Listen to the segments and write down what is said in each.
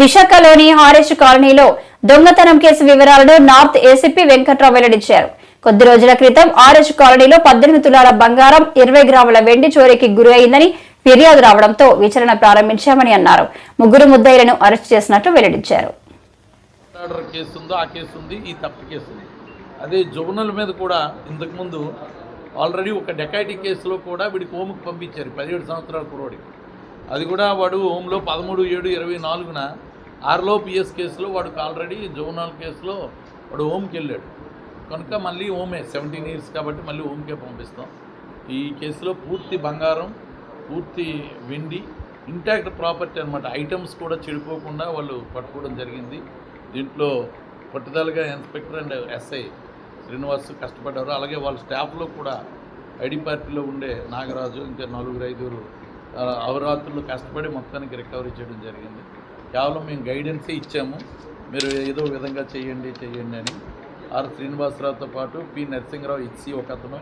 విశాఖలోని హారెస్ట్ కాలనీలో దొంగతనం కేసు వివరాలను నార్త్ ఏసీపీ వెంకట్రావు వెల్లడించారు. కొద్ది రోజుల క్రితం ఆర్ఎస్ కాలనీలో పద్దెనిమిది తులాల బంగారం ఇరవై గ్రాముల వెండి చోరీకి గురి అయిందని ఫిర్యాదు రావడంతో విచారణ ప్రారంభించామని అన్నారు. ముగ్గురు ముద్దాయిలను అరెస్ట్ చేసినట్టు వెల్లడించారు. అదే జువనల్ మీద కూడా ఇంతకుముందు ఆల్రెడీ ఒక డెకాయిటీ కేసులో కూడా వీడికి హోమ్కి పంపించారు. పదిహేడు సంవత్సరాల కురోడికి అది కూడా వాడు హోమ్లో పదమూడు ఏడు ఇరవై నాలుగున ఆరులో పిఎస్ కేసులో వాడికి ఆల్రెడీ జోనాల్ కేసులో వాడు హోమ్కి వెళ్ళాడు కనుక మళ్ళీ హోమే సెవెంటీన్ ఇయర్స్ కాబట్టి మళ్ళీ హోమ్కే పంపిస్తాం. ఈ కేసులో పూర్తి బంగారం పూర్తి వెండి ఇంటాక్ట్ ప్రాపర్టీ అనమాట ఐటమ్స్ కూడా చెడిపోకుండా వాళ్ళు పట్టుకోవడం జరిగింది. దీంట్లో పట్టుదలగా ఇన్స్పెక్టర్ అండ్ ఎస్ఐ శ్రీనివాస్ కష్టపడ్డారు. అలాగే వాళ్ళ స్టాఫ్లో కూడా ఐడి పార్టీలో ఉండే నాగరాజు ఇంకా నలుగురు ఐదుగురు అవరాత్రులు కష్టపడి మొత్తానికి రికవరీ చేయడం జరిగింది. కేవలం మేము గైడెన్సే ఇచ్చాము. మీరు ఏదో విధంగా చేయండి చేయండి అని. ఆర్. శ్రీనివాసరావుతో పాటు పి. నరసింహరావు ఇచ్చి ఒక అతను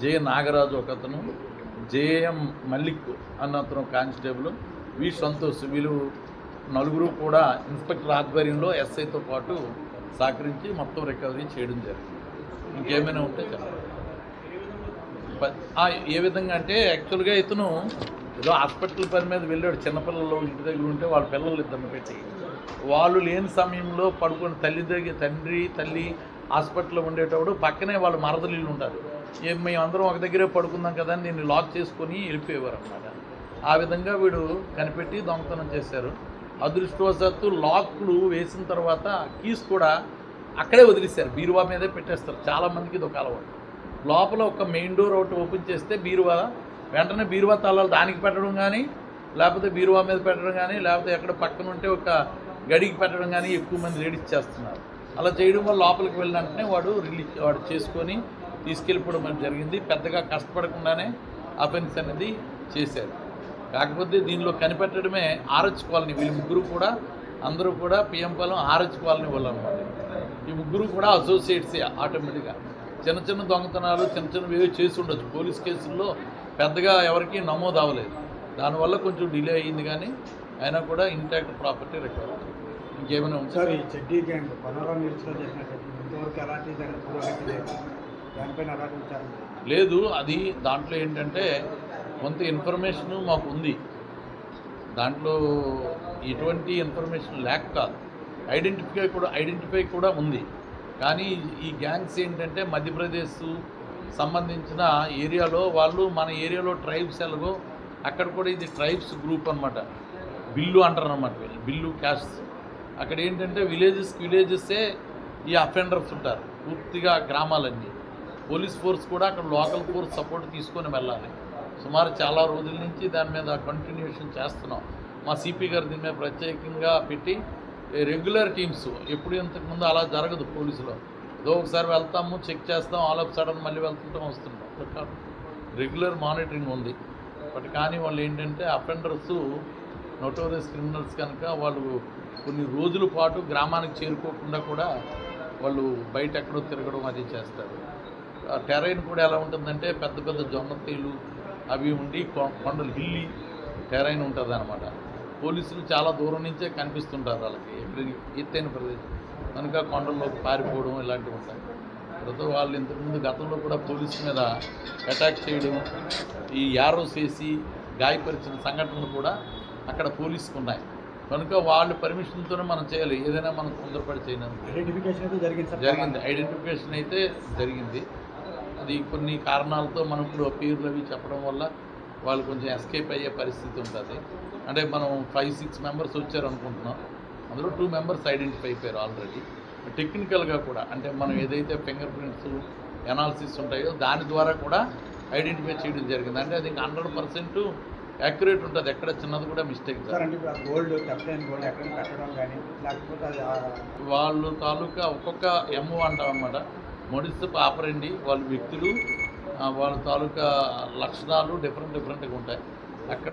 జే. నాగరాజు ఒక అతను జేఎం మల్లిక్ అన్న అతను కానిస్టేబుల్ వి. సంతోష్ వీళ్ళు నలుగురు కూడా ఇన్స్పెక్టర్ ఆధ్వర్యంలో ఎస్ఐతో పాటు సహకరించి మొత్తం రికవరీ చేయడం జరిగింది. ఇంకేమైనా ఉంటే చెప్పండి. ఏ విధంగా అంటే యాక్చువల్గా ఇతను ఏదో హాస్పిటల్ పని మీద వెళ్ళాడు చిన్నపిల్లలు ఇంటి దగ్గర ఉంటే వాళ్ళ పిల్లలు ఇద్దరు పెట్టి. వాళ్ళు లేని సమయంలో పడుకుని తల్లి దగ్గర తండ్రి తల్లి హాస్పిటల్లో ఉండేటప్పుడు పక్కనే వాళ్ళు మరదలు ఉంటారు ఏం మేము అందరం ఒక దగ్గరే పడుకుందాం కదా అని లాక్ చేసుకొని వెళ్ళిపోయేవారు అన్నమాట. ఆ విధంగా వీడు కనిపెట్టి దొంగతనం చేశారు. అదృష్టవశాత్తు లాక్లు వేసిన తర్వాత కీస్ కూడా అక్కడే వదిలేశారు. బీరువా మీదే పెట్టేస్తారు. చాలామందికి ఇది ఒక అలవాటు. లోపల ఒక మెయిన్ డోర్ ఒకటి ఓపెన్ చేస్తే బీరువా వెంటనే బీరువా తాళాలు దానికి పెట్టడం కానీ లేకపోతే బీరువా మీద పెట్టడం కానీ లేకపోతే ఎక్కడ పక్కన ఉంటే ఒక గడికి పెట్టడం కానీ ఎక్కువ మంది లేడీస్ చేస్తున్నారు. అలా చేయడం వల్ల లోపలికి వెళ్ళిన వెంటనే వాడు రిలీజ్ వాడు చేసుకొని తీసుకెళ్ళిపోవడం అనేది జరిగింది. పెద్దగా కష్టపడకుండానే అఫెన్స్ అనేది చేశారు. కాకపోతే దీనిలో కనిపెట్టడమే ఆర్ఎచ్ కాలనీ వీళ్ళు ముగ్గురు కూడా అందరూ కూడా పిఎం పొలం ఆర్హెచ్ కాలనీ వాళ్ళు అనమాట ఈ ముగ్గురు కూడా అసోసియేట్సే ఆటోమేటిక్గా. చిన్న చిన్న దొంగతనాలు చిన్న చిన్నవి ఏవో చేసి ఉండొచ్చు. పోలీస్ కేసుల్లో పెద్దగా ఎవరికీ నమోదు అవ్వలేదు. దానివల్ల కొంచెం డిలే అయ్యింది కానీ అయినా కూడా ఇంటాక్ట్ ప్రాపర్టీ రికవర్ ఇంకేమైనా ఉంటే సార్ ఈ చెడ్డీ గ్యాంగ్ లేదు. అది దాంట్లో ఏంటంటే కొంత ఇన్ఫర్మేషన్ మాకు ఉంది. దాంట్లో ఎటువంటి ఇన్ఫర్మేషన్ లేక కాదు. ఐడెంటిఫై కూడా ఐడెంటిఫై కూడా ఉంది. కానీ ఈ గ్యాంగ్స్ ఏంటంటే మధ్యప్రదేశ్ సంబంధించిన ఏరియాలో వాళ్ళు మన ఏరియాలో ట్రైబ్స్ ఎలాగో అక్కడ కూడా ఇది ట్రైబ్స్ గ్రూప్ అనమాట బిల్లు అంటారు అనమాట వీళ్ళు బిల్లు క్యాస్ట్. అక్కడ ఏంటంటే విలేజెస్కి విలేజెస్సే ఈ అఫెండర్స్ ఉంటారు పూర్తిగా గ్రామాలన్నీ. పోలీస్ ఫోర్స్ కూడా అక్కడ లోకల్ ఫోర్స్ సపోర్ట్ తీసుకొని వెళ్ళాలి. సుమారు చాలా రోజుల నుంచి దాని మీద కంటిన్యూషన్ చేస్తున్నాం. మా సిపి గారు దీని మీద ప్రత్యేకంగా పెట్టి రెగ్యులర్ టీమ్స్ ఎప్పుడు ఇంతకుముందు అలా జరగదు పోలీసులో. ఏదో ఒకసారి వెళ్తాము చెక్ చేస్తాం ఆల్ ఆఫ్ సడన్ మళ్ళీ వెళ్తుంటాం వస్తుంటాం. రెగ్యులర్ మానిటరింగ్ ఉంది. బట్ కానీ వాళ్ళు ఏంటంటే అఫెండర్స్ నోటోరియస్ క్రిమినల్స్ కనుక వాళ్ళు కొన్ని రోజుల పాటు గ్రామానికి చేరుకోకుండా కూడా వాళ్ళు బయట ఎక్కడో తిరగడం అది చేస్తారు. ఆ టెరైన్ కూడా ఎలా ఉంటుందంటే పెద్ద పెద్ద జొన్నతీలు అవి ఉండి కొండలు హిల్లి టెరైన్ ఉంటుంది అనమాట పోలీసులు చాలా దూరం నుంచే కనిపిస్తుంటారు వాళ్ళకి. ఎత్తైన ప్రదేశం. కనుక కొండల్లోకి పారిపోవడం ఇలాంటివి ఉంటాయి. తర్వాత వాళ్ళు ఇంతకుముందు గతంలో కూడా పోలీసు మీద అటాక్ చేయడం ఈ యారోస్ వేసి గాయపరిచిన సంఘటనలు కూడా అక్కడ పోలీసుకు ఉన్నాయి. కనుక వాళ్ళ పర్మిషన్తోనే మనం చేయాలి. ఏదైనా మనం తొందరపడి చేయడానికి. ఐడెంటిఫికేషన్ అయితే జరిగింది జరిగింది. ఐడెంటిఫికేషన్ అయితే జరిగింది. అది కొన్ని కారణాలతో మనం ఇప్పుడు పేర్లు అవి చెప్పడం వల్ల వాళ్ళు కొంచెం ఎస్కేప్ అయ్యే పరిస్థితి ఉంటుంది. అంటే మనం ఫైవ్ సిక్స్ మెంబర్స్ వచ్చారు అనుకుంటున్నాం అందులో టూ మెంబర్స్ ఐడెంటిఫై అయిపోయారు ఆల్రెడీ టెక్నికల్గా కూడా అంటే మనం ఏదైతే ఫింగర్ ప్రింట్స్ ఎనాలిసిస్ ఉంటాయో దాని ద్వారా కూడా ఐడెంటిఫై చేయడం జరిగింది. అంటే అది హండ్రెడ్ పర్సెంట్ యాక్యురేట్ ఉంటుంది. ఎక్కడ చిన్నది కూడా మిస్టేక్ వాళ్ళు తాలూకా ఒక్కొక్క ఎమ్ము అంటాం అనమాట మొడిసప్ ఆపరండి. వాళ్ళ వ్యక్తులు వాళ్ళ తాలూకా లక్షణాలు డిఫరెంట్ డిఫరెంట్గా ఉంటాయి. అక్కడ